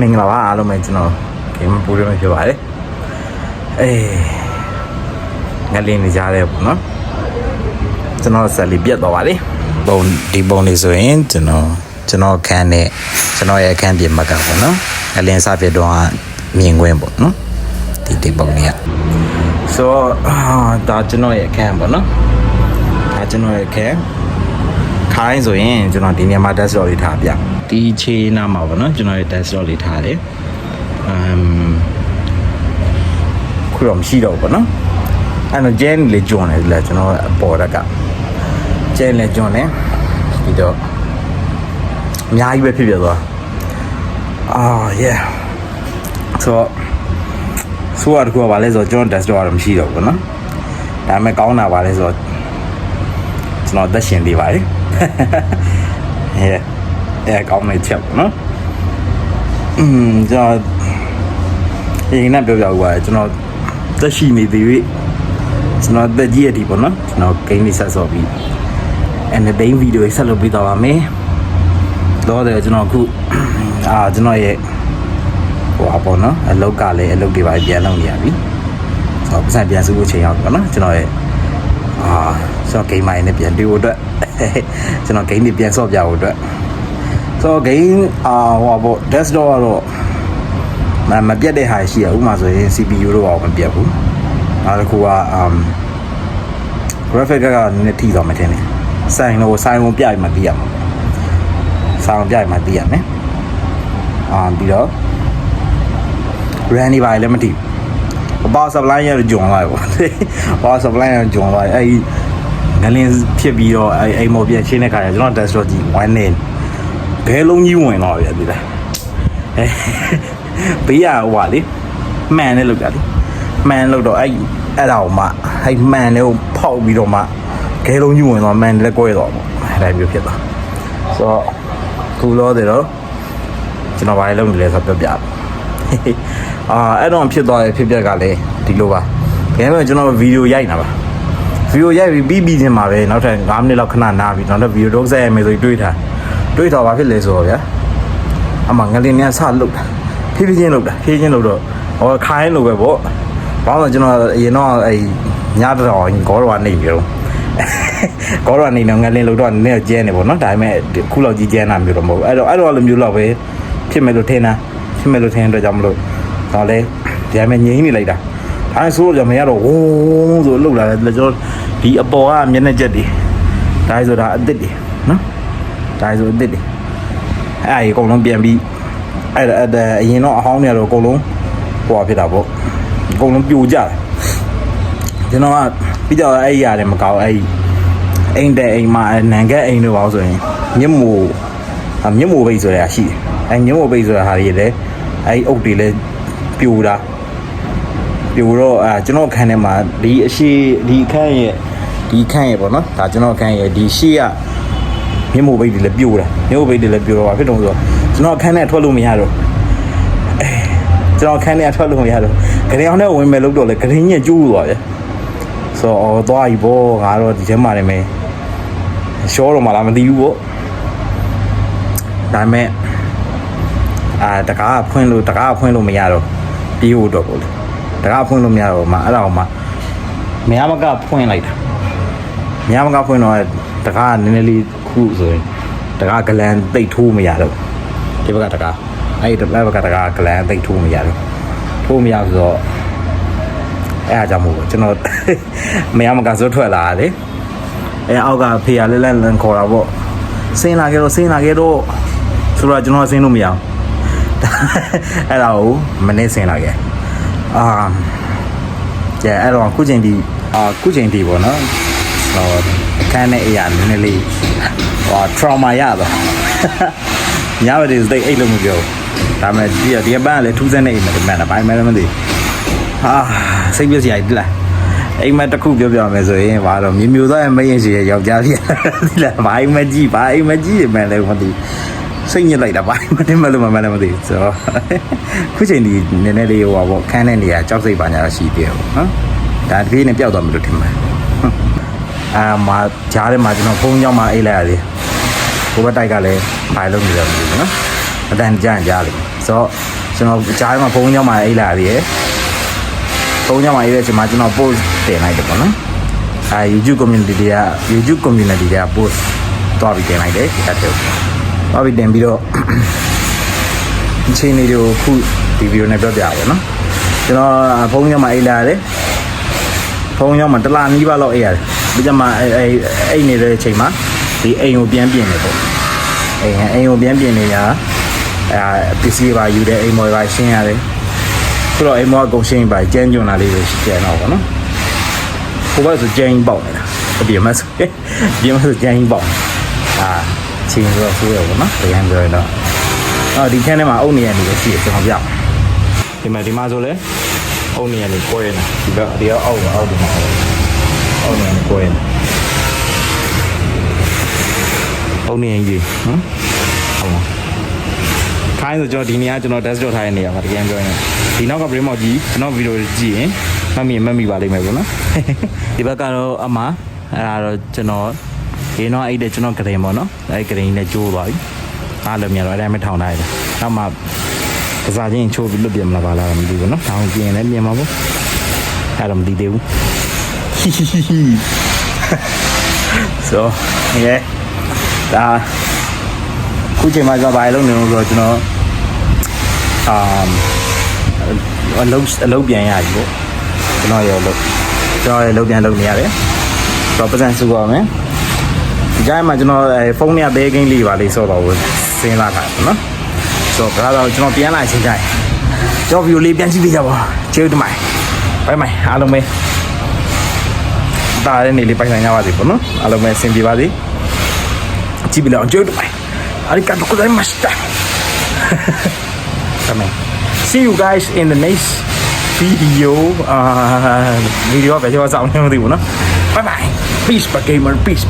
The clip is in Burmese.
မင်္ဂလာပါအားလုံးပဲကျွန်တော်ဂိမ်းပူရမဖြစ်ပါတယ်အေးငလင်းနေကြတယ်ပေါ့နော်ကျွန်တော်ဆက်လီပြတ်သွားပါလေပုံဒီပုံလေးဆိုရင်ကျွန်တော်ကျွန်တော်ခန်းနဲ့ကျွန်တော်ရဲ့အခန်းပြင်မကပေါ့နော်ငလင်းစပြတ်တော့မြင်ကွင်းပေါ့နော်ဒီဒီပုံလေးอ่ะဆိုတော့ဒါကျွန်တော်ရဲ့အခန်းပေါ့နော်ဒါကျွန်တော်ရဲ့အခန်း ခိုင်းဆိုရင်ကျွန်တော်ဒီနေရာမှာ desktop လေးထားပြဒီခြေနားမှာပေါ့နော်ကျွန်တော်ရဲ့ desktop လေးထားတယ်အမ်ခုတော့မရှိတော့ဘူးပေါ့နော်အဲ့တော့ gen လေးကျွန်းတယ်ဒီလားကျွန်တော်အပေါ်တက်က gen လေးကျွန်းတယ်ပြီးတော့အများကြီးပဲဖြစ်ပြသွားအာ yeah ဆိုတော့ဆိုတော့တကူကဘာလဲဆိုတော့ကျွန်တော် desktop ကတော့မရှိတော့ဘူးပေါ့နော်ဒါပေမဲ့ကောင်းတာပါလဲဆိုတော့ ကျွန်တော်သက်ရှင်သေးပါတယ်အဲအဲကောင်းနေချက်ပေါ့နော်อืมကျွန်တော်ရင်နဲ့ပြောပြဦးပါတယ်ကျွန်တော်သက်ရှိနေသေးပြီကျွန်တော်သက်ကြီးရည်ပေါ့နော်ကျွန်တော်ဂိမ်းလေးဆက်ဆော့ပြီးအဲ့ဒိန်းဗီဒီယိုဆက်လုပ်ပေးတော့ပါမယ်တော့တယ်ကျွန်တော်အခုအာကျွန်တော်ရဲ့ဟိုအပေါ့နော်အလုတ်ကလည်းအလုတ်တွေပါပြန်လုပ်နေရပြီဆိုတော့ပတ်စံပြန်စုဖို့ချိန်ရောက်ပြီပေါ့နော်ကျွန်တော်ရဲ့ အာကျွန်တော်ဂိမ်းမိုင်းနဲ့ပြန်တွေ့ဖို့အတွက်ကျွန်တော်ဂိမ်းတွေပြန်ဆော့ပြဖို့အတွက်ဆိုတော့ဂိမ်းအာဟိုပေါ့ desktop ကတော့မမပြတ်တဲ့ဟာရှိရဥပမာဆိုရင် CPU တော့မပြတ်ဘူးနောက်တစ်ခုက um graphic ကနည်းနည်းထိသွားမှထင်တယ်ဆိုင်တော့ဆိုင်ဝင်ပြရမှသိရမှာဆိုင်ဝင်ပြရမှသိရမယ်အာပြီးတော့ RAM တွေပါလည်းမသိဘူး power supply ရဂျုံလာပေါ့ power supply ရဂျုံလာအဲ့ဒီငလင်းဖြစ်ပြီးတော့အဲ့အိမ်မော်ပြန်ရှင်းတဲ့ခါကျကျွန်တော် desktop ကြီးဝမ်းနေဘဲလုံးကြီးဝင်တော့ပြပြီလားအဲဘေးရဟိုပါလေမှန်နဲ့လောက်တာလေမှန်လောက်တော့အဲ့အဲ့ဒါကိုမှအဲ့မှန်နဲ့ကိုဖောက်ပြီးတော့မှဂဲလုံးကြီးဝင်တော့မှန်လည်းကွဲတော့ပေါ့အဲ့ဒါမျိုးဖြစ်သွားဆိုတော့ခုလို့တယ်တော့ကျွန်တော်ဘာလဲလုပ်နေလဲဆိုတော့ပြောပြပါ အာအဲ့တော့ဖြစ်သွားတဲ့ဖြစ်ပျက်ကလည်းဒီလိုပါ။ဒါပေမဲ့ကျွန်တော်ဗီဒီယိုရိုက်နေတာပါ။ဗီဒီယိုရိုက်ပြီးပြီးပြီးချင်းမှာပဲနောက်ထပ်9မိနစ်လောက်ခဏနားပြီးနောက်ထပ်ဗီဒီယိုတော့ဆက်ရမယ်ဆိုပြီးတွေးထား။တွေးတော့ဘာဖြစ်လဲဆိုတော့ဗျာ။အမငလင်းနဲ့ဆလုတ်တာ။ဖြည်းဖြည်းချင်းလုတ်တာဖြည်းဖြည်းချင်းလုတ်တော့ဟောခိုင်းလို့ပဲပေါ့။ဘာလို့လဲကျွန်တော်အရင်တော့အဲ့ညတော်ဂေါ်တော်ကနေပြီးတော့ဂေါ်တော်နေတော့ငလင်းလုတ်တော့နည်းနည်းကျဲနေပေါ့နော်။ဒါပေမဲ့ခုလောက်ကြီးကျဲတာမျိုးတော့မဟုတ်ဘူး။အဲ့တော့အဲ့တော့လိုမျိုးလောက်ပဲဖြစ်မယ်လို့ထင်တာ ဖြစ်မယ်လို့ထင်တဲ့အတွက်ကြောင့်မလို့ဒါလည်းဒီအမေငိမ့်နေလိုက်တာအဲဆိုတော့မရတော့ဝုန်းဆိုလှုပ်လာတယ်ကျွန်တော်ဒီအပေါ်ကမျက်နှာချက်တွေဒါဆိုတာအစ်စ်တွေနော်ဒါဆိုအစ်စ်တွေအဲအကုန်လုံးပြန်ပြီးအဲ့ဒါအဲ့ဒါအရင်တော့အဟောင်းတွေကတော့အကုန်လုံးဟိုဖြစ်တာပေါ့အကုန်လုံးပြိုကျတယ်ကျွန်တော်ကပြီးတော့အဲ့ရရတယ်မကောက်အဲ့အိမ်တဲ့အိမ်မှာနန်ကက်အိမ်တို့ပါဆိုရင်မြင့်မို့မြင့်မို့ဘိတ်ဆိုတဲ့အရှိတယ်အဲမြင့်မို့ဘိတ်ဆိုတဲ့ဟာတွေလည်း အဲ့အုပ်တွေလည်းပြိုတာပြိုတော့အာကျွန်တော်အခန်းထဲမှာဒီအရှိဒီအခန်းရဲ့ဒီအခန်းရဲ့ပေါ့နော်ဒါကျွန်တော်အခန်းရဲ့ဒီရှေ့ကမြင့်မို့ဘိတ်တွေလည်းပြိုတာမြင့်မို့ဘိတ်တွေလည်းပြိုတော့ဘာဖြစ်တုံးဆိုတော့ကျွန်တော်အခန်းထဲထွက်လို့မရတော့အဲကျွန်တော်အခန်းထဲထွက်လို့မရတော့ဂရင်အောင်ထဲဝင်မယ်လို့တော့လေဂရင်ညက်ကျိုးသွားဗျဆိုတော့အော်သွားပြီပေါ့ငါတော့ဒီထဲမှာနေမယ်ရှောတော့မလားမသိဘူးပေါ့ဒါပေမဲ့ အာတကားဖွင့်လို့တကားဖွင့်လို့မရတော့ပြေးဖို့တော့ပေါ့လေတကားဖွင့်လို့မရတော့မှအဲ့ဒါကိုမှမရမကဖွင့်လိုက်တာမရမကဖွင့်တော့တကားနည်းနည်းလေးခုဆိုရင်တကားဂလန်တိတ်ထိုးမရတော့ဒီဘက်ကတကားအဲ့ဒီဘက်ကတကားဂလန်တိတ်ထိုးမရတော့ထိုးမရဆိုတော့အဲ့အားကြောင့်မို့ကျွန်တော်မရမကဇွတ်ထွက်လာတယ်အဲအောက်ကဖေရလဲလဲလန်ခေါ်တာပေါ့ဆင်းလာခဲ့တော့ဆင်းလာခဲ့တော့ဆိုတော့ကျွန်တော်ဆင်းလို့မရဘူး အဲ့ဒါကိုမနေ့ဆင်လာခဲ့အာကျအဲ့တော့ခုချိန်ဒီအာခုချိန်ဒီပေါ့နော်ဟောအခန်းနဲ့အရာနည်းနည်းလေးဟော trauma ရတော့ညဘက်ဒီစိတ်အိတ်လို့မပြောဘူးဒါပေမဲ့ဒီဒီပန်းကလည်းထူးဆန်းနေအိမ်မှာဒီမှန်တာဘာမှလည်းမသိဟာစိတ်ပြည့်စရာကြီးလားအိမ်မက်တစ်ခုပြောပြမယ်ဆိုရင်ဘာတော့မြေမျိုးသားရဲ့မရင်ရှိရဲ့ယောက်ျားကြီးဒီလားဘာအိမ်မက်ကြီးဘာအိမ်မက်ကြီးမှန်လည်းမသိ စိတ်ညစ်လိုက်တာဘာအိမ်မက်တင်မလို့မှလည်းမသိဆိုတော့ခုချိန်ဒီနည်းနည်းလေးဟိုပါပေါ့ခန်းတဲ့နေရာကြောက်စိတ်ပါညာရှိသေးတယ်ပေါ့နော်ဒါတပြေးနဲ့ပျောက်သွားမယ်လို့ထင်ပါတယ်အာမှာဂျားထဲမှာကျွန်တော်ဖုန်းကြောင်းမှာအိတ်လိုက်ရတယ်ဘိုးဘက်တိုက်ကလည်းဖိုင်လုံးနေတယ်မသိဘူးနော်အတန်ကြာရင်ကြားလိမ့်မယ်ဆိုတော့ကျွန်တော်ကြားထဲမှာဖုန်းကြောင်းမှာအိတ်လာသေးတယ်ဖုန်းကြောင်းမှာအိတ်တဲ့ချိန်မှာကျွန်တော် post တင်လိုက်တယ်ပေါ့နော်အဲ YouTube community တွေက YouTube community တွေက post တွားပြီးတင်လိုက်တယ်ဒီတ က်တယ်တွားပြီးတင်ပြီးတော့အခြေအနေတွေကိုခုဒီဗီဒီယိုနဲ့ပြောပြရပါနော်ကျွန်တော်ဖုန်းကြောင်းမှာအိတ်လာတယ်ဖုန်းကြောင်းမှာတစ်လားနီးပါးလောက်အိတ်ရတယ်ပြီးကြမှာအဲ့အဲ့အိတ်နေတဲ့အချိန်မှာဒီအိမ်ကိုပြန်ပြင်နေပေါ့အိမ်အိမ်ကိုပြန်ပြင်နေရအဲပစ္စည်းပါယူတယ်အိမ်မော်ပါရှင်းရတယ်ဆိုတော့အိမ်မော်ကကုန်ရှင်းပါကျန်းကြွန်လာလေးပဲကျန်တော့ဗောနော်ဟိုဘက်ဆိုကျန်းကြီးပေါက်နေတာအပြင်မှာဆိုပြင်မှာဆိုကျန်းကြီးပေါက်အာ ချင်းဆိုတော့ဆိုရဗောနော်တကယ်ပြောရင်တော့အော်ဒီခန်းထဲမှာအုတ်နေရနေလို့ရှိရကျွန်တော်ပြဒီမှာဒီမှာဆိုလဲအုတ်နေရနေကိုယ်ရနေဒီကဒီကအောက်အောက်ဒီမှာအုတ်နေရနေကိုယ်ရနေအုတ်နေရကြီးဟမ်ဟုတ်ပါခိုင်းဆိုကျွန်တော်ဒီနေရာကျွန်တော် desktop ထားတဲ့နေရာမှာတကယ်ပြောရင်ဒီနောက်က brain mode ကြီးကျွန်တော်ဗီဒီယိုကြည့်ရင်မမီမမီပါလိမ့်မယ်ပေါ့နော်ဒီဘက်ကတော့အမအဲ့ဒါတော့ကျွန်တော် ဒီတော့အဲ့တဲ့ကျွန်တော်ဂရင်ပေါ့နော်အဲ့ဂရင်နဲ့ကျိုးသွားပြီအားလည်းမြန်တော့အဲ့ဒါမှထောင်ထားရတယ်နောက်မှကစားချင်းချိုးပြီးလွတ်ပြမလားပါလားမသိဘူးနော်ထောင်ပြင်လည်းပြင်မှာပေါ့အဲ့တော့မသိသေးဘူး so yeah ဒါခုချိန်မှာကျွန်တော်ဘာလုပ်နေလို့ဆိုတော့ကျွန်တော်အာအလုပ်အလုပ်ပြန်ရပြီပေါ့ကျွန်တော်ရောလုပ်ကျွန်တော်ရောလုပ်ပြန်လုပ်နေရတယ်တော့ပတ်စံစုပါမယ် ဒီတိုင်းမှာကျွန်တော်ဖုန်းနဲ့သေးကင်းလေးပါလေးဆော့တော့ဘူးစဉ်းစားထားတယ်နော်ဆိုတော့ဒါတော့ကျွန်တော်ပြန်လာချိန်တိုင်းကြော်ဗီယိုလေးပြန်ကြည့်ပြကြပါကျေးဇူးတင်ပါတယ်ဘိုင်ဘိုင်အားလုံးပဲဒါလည်းနေလေးပိုင်ဆိုင်ရပါစေပေါ့နော်အားလုံးပဲအဆင်ပြေပါစေကြည့်ပြလောက်ကျေးဇူးတင်ပါတယ်အားရကတော့ကိုယ်တိုင်းမစတာ Amen. See you guys in the next video. အာဗီဒီယိုပဲကြောက်အောင်နေလို့ဒီပေါ့နော် Bye bye. Peace, gamer. Peace.